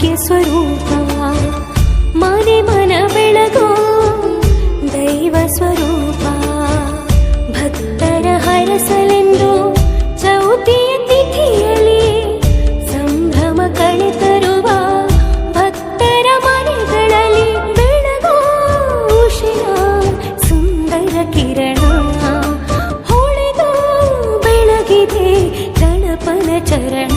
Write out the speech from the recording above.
ಭಾಗ್ಯ ಸ್ವರೂಪ. ಮನೆ ಮನ ಬೆಳಗೋ ದೈವ ಸ್ವರೂಪ. ಭಕ್ತರ ಹರಸಲೆಂದು ಚೌತಿ ತಿಥಿಯಲ್ಲಿ ಸಂಭ್ರಮ ಕಳೆ ತರುವ ಭಕ್ತರ ಮನೆಗಳಲ್ಲಿ ಬೆಳಗೋ ಉಷಯ ಸುಂದರ ಕಿರಣ ಹೊಳೆದು ಬೆಳಗಿದೆ ಗಣಪನ ಚರಣ.